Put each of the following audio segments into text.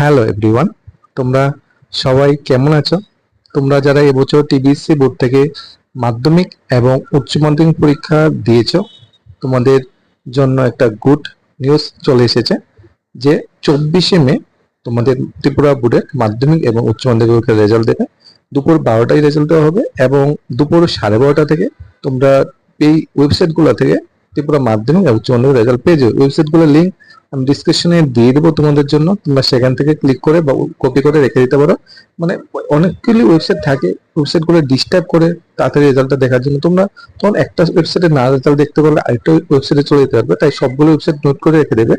Hello everyone, তোমরা সবাই কেমন আছো? তোমরা যারা এবছর টিবিসি বোর্ড থেকে মাধ্যমিক এবং উচ্চ মাধ্যমিক পরীক্ষা দিয়েছ, তোমাদের জন্য একটা গুড নিউজ চলে এসেছে যে চব্বিশে মে তোমাদের ত্রিপুরা বোর্ডের মাধ্যমিক এবং উচ্চ মাধ্যমিক পরীক্ষার রেজাল্ট দেবে। দুপুর বারোটায় রেজাল্ট দেওয়া হবে এবং দুপুর সাড়ে বারোটা থেকে তোমরা এই ওয়েবসাইটগুলো থেকে ত্রিপুরা মাধ্যমিক এবং উচ্চ মাধ্যমিক রেজাল্ট পেয়ে যাবে। ওয়েবসাইটগুলোর লিঙ্ক আমি ডিসক্রিপশনে দিয়ে দেবো তোমাদের জন্য। তোমরা সেখান থেকে ক্লিক করে বা কপি করে রেখে দিতে পারো। মানে অনেকগুলি ওয়েবসাইট থাকে ওয়েবসাইটগুলো ডিস্টার্ব করে তাড়াতাড়ি রেজাল্টটা দেখার জন্য। তোমরা তখন একটা ওয়েবসাইটে না রেজাল্ট দেখতে পারলে আরেকটা ওয়েবসাইটে চলে যেতে পারবে। তাই সবগুলো ওয়েবসাইট নোট করে রেখে দেবে।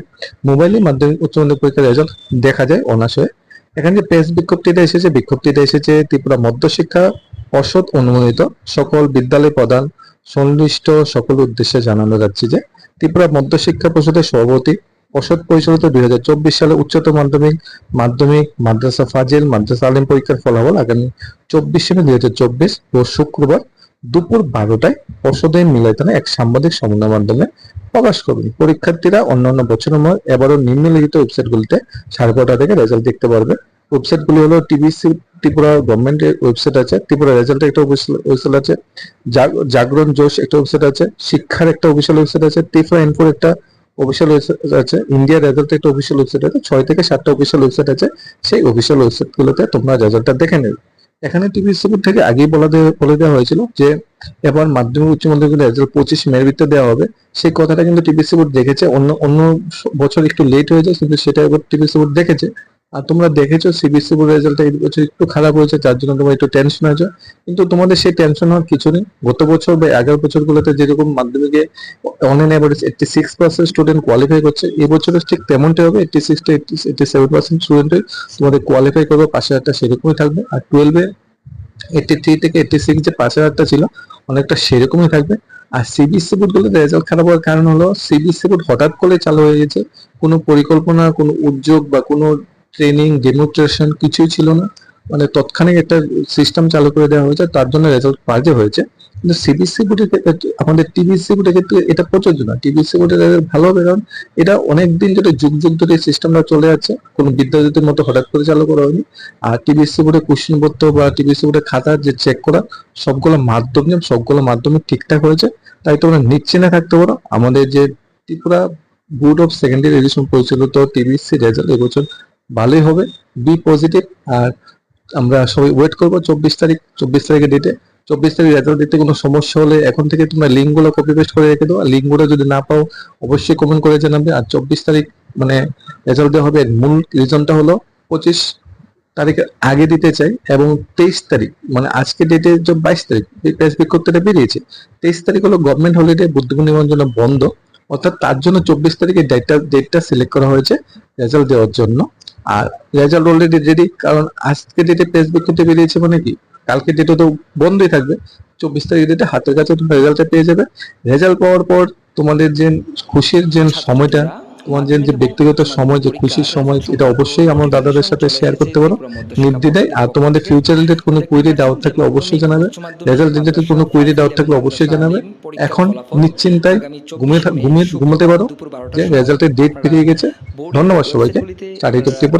মোবাইলের মাধ্যমে উচ্চ মাধ্যমিক পরীক্ষার রেজাল্ট দেখা যায় অনার্স হয়ে এখানে যে প্রেস বিজ্ঞপ্তিটা এসেছে বিজ্ঞপ্তিটা এসেছে ত্রিপুরা মধ্যশিক্ষা পর্ষদ অনুমোদিত। সকল বিদ্যালয় প্রদান সংশ্লিষ্ট সকল উদ্দেশ্যে জানানো যাচ্ছে যে ত্রিপুরা মধ্যশিক্ষা পর্ষদের সভাপতি পর্ষদ পরিচালিত দুই হাজার চব্বিশ সালে উচ্চতর মাধ্যমিক মাধ্যমিক, মাদ্রাসা ফাজিল, মাদ্রাসা আলিম পরীক্ষার ফলাফল আগামী চব্বিশে মে দুই হাজার চব্বিশ শুক্রবার দুপুর বারোটায় পর্ষদের মিলায়তনে এক সাংবাদিক সমন্বয় মাধ্যমে প্রকাশ করবেন। পরীক্ষার্থীরা অন্যান্য বছরের মতো এবারও নিম্নলিখিত ওয়েবসাইটগুলিতে সাড়ে কটা থেকে রেজাল্ট দেখতে পারবে। ওয়েবসাইটগুলি হলো টিবিসি ত্রিপুরা গভর্নমেন্টের ওয়েবসাইট আছে, ত্রিপুরা রেজাল্টের একটা ওয়েবসাইট আছে, জাগ- জাগরণ জোশ একটা ওয়েবসাইট আছে, শিক্ষার একটা অফিসিয়াল ওয়েবসাইট আছে, ত্রিপুরা ইনফোর একটা অফিসিয়াল ওয়েবসাইট আছে। ইন্ডিয়া রেজাল্টের একটা অফিসিয়াল ওয়েবসাইট আছে। ছয় থেকে সাতটা অফিসিয়াল ওয়েবসাইট আছে। সেই অফিসিয়াল ওয়েবসাইট গুলোতে তোমরা রেজাল্টটা দেখে নেবে। এখানে টিভি বোর্ড থেকে আগেই বলা বলে দেওয়া হয়েছিল যে, এবার মাধ্যমিক উচ্চ মাধ্যমিক রেজাল্ট পঁচিশ মের ভিতরে দেওয়া হবে। সেই কথাটা কিন্তু টিভি বোর্ড দেখেছে। অন্য অন্য বছর একটু লেট হয়ে যায় কিন্তু সেটা এবার টিভি বোর্ড দেখেছে। আর তোমরা দেখেছ সিবিএসসি বোর্ড রেজাল্ট এই বছর একটু খারাপ হয়েছে যার জন্য তোমরা একটু টেনশন হয়েছে কিন্তু তোমাদের সেই টেনশন হওয়ার কিছু নেই। গত বছর বা আগের বছরগুলোতে যেরকম মাধ্যমিকে online average eighty six percent student qualify করছে এই বছর ঠিক তেমনটাই হবে eighty six eighty seven percent student তোমাদের কোয়ালিফাই করবে পাঁচ হাজারটা সেরকমই থাকবে। আর টুয়েলভে এইটটি থ্রি থেকে এইটটি সিক্স যে পাঁচ হাজারটা ছিল, অনেকটা সেরকমই থাকবে। আর C B S E board গুলোতে রেজাল্ট খারাপ হওয়ার কারণ হলো সিবিএসসি বোর্ড হঠাৎ করে চালু হয়ে গেছে। কোনো পরিকল্পনা, কোনো উদ্যোগ বা কোনো ট্রেনিং ডেমোস্ট্রেশন কিছুই ছিল না। মানে তৎক্ষণিক একটা সিস্টেম চালু করে দেওয়া হয়েছে, তার জন্য রেজাল্ট বাজে হয়েছে। কিন্তু সিবিএসসি বোর্ডের আমাদের টিবিএসসি বোর্ডের ক্ষেত্রে এটা প্রযোজ্য না। টিবিএসসি বোর্ডের রেজাল্ট ভালো হবে, কারণ এটা অনেক দিন ধরে, যুগ যুগ ধরে সিস্টেমটা চলে যাচ্ছে কোনো বিদ্যালয়দের মতো হঠাৎ করে চালু করা হয়নি। আর টিবিএসসি বোর্ডের কোশ্চেন পত্র বা টিবিএসসি বোর্ডের খাতা যে চেক করা, সবগুলো মাধ্যমিক সবগুলো মাধ্যমে ঠিকঠাক হয়েছে। তাই তোমরা নিশ্চিন্তে থাকতে পারো, আমাদের যে Tripura board of secondary education পরিচালিত টিবিএসসি রেজাল্ট এবছর ভালোই হবে বি পজিটিভ আর আমরা সবাই ওয়েট করব চব্বিশ তারিখ, চব্বিশ তারিখের ডেটে চব্বিশ তারিখ রেজাল্ট দিতে কোনো সমস্যা হলে এখন থেকে তোমরা লিঙ্কগুলো কপি পেস্ট করে রেখে দাও। আর লিঙ্কগুলো যদি না পাও, অবশ্যই কমেন্ট করে জানাবে। আর চব্বিশ তারিখ মানে রেজাল্ট দেওয়া হবে, মূল রিজনটা হলো পঁচিশ তারিখের আগে দিতে চাই এবং তেইশ তারিখ মানে আজকে ডেটে যে বাইশ তারিখ প্রেস বিজ্ঞপ্তিটা বেরিয়েছে। তেইশ তারিখ হলো গভর্নমেন্ট হলিডে বুদ্ধ পূর্ণিমার জন্য বন্ধ। অর্থাৎ তার জন্য চব্বিশ তারিখে ডেটটা ডেটটা সিলেক্ট করা হয়েছে রেজাল্ট দেওয়ার জন্য। আর রেজাল্ট অলরেডি রেডি কারণ আজকে ডেটে ফেসবুক কিন্তু বেরিয়েছে মানে কি? কালকে ডেটে তো বন্ধই থাকবে। চব্বিশ তারিখ ডেটে হাতের কাছে তোমরা রেজাল্টটা পেয়ে যাবে। রেজাল্ট পাওয়ার পর তোমাদের যে খুশির যে সময়টা তোমার যে ব্যক্তিগত সময়, যে খুশির সময়, এটা অবশ্যই আমার দাদাদের সাথে শেয়ার করতে পারো আর তোমাদের ফিউচার রিলেটেড কোনো কুইরি ডাউট থাকলে অবশ্যই জানাবে। রেজাল্ট রিলেটেড কোনো কুইরি ডাউট থাকলে অবশ্যই জানাবে। এখন নিশ্চিন্তায় ঘুমিয়ে ঘুমিয়ে ঘুমোতে পারো, যে রেজাল্টের ডেট পেরিয়ে গেছে। ধন্যবাদ সবাইকে। চারিত্রিক